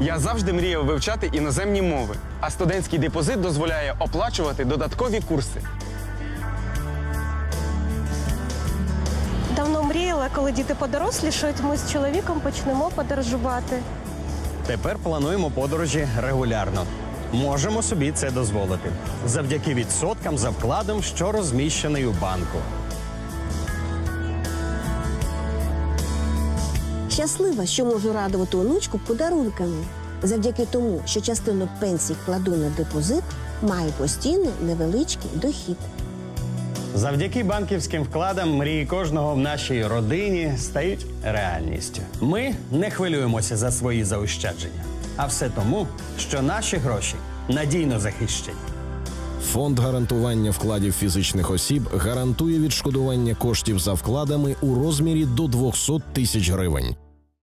Я завжди мріяв вивчати іноземні мови, а студентський депозит дозволяє оплачувати додаткові курси. Давно мріяла, коли діти подорослішають, ми з чоловіком почнемо подорожувати. Тепер плануємо подорожі регулярно. Можемо собі це дозволити завдяки відсоткам за вкладом, що розміщений у банку. Щаслива, що можу радувати онучку подарунками. Завдяки тому, що частину пенсій кладу на депозит, маю постійний невеличкий дохід. Завдяки банківським вкладам мрії кожного в нашій родині стають реальністю. Ми не хвилюємося за свої заощадження, а все тому, що наші гроші надійно захищені. Фонд гарантування вкладів фізичних осіб гарантує відшкодування коштів за вкладами у розмірі до 200 тисяч гривень.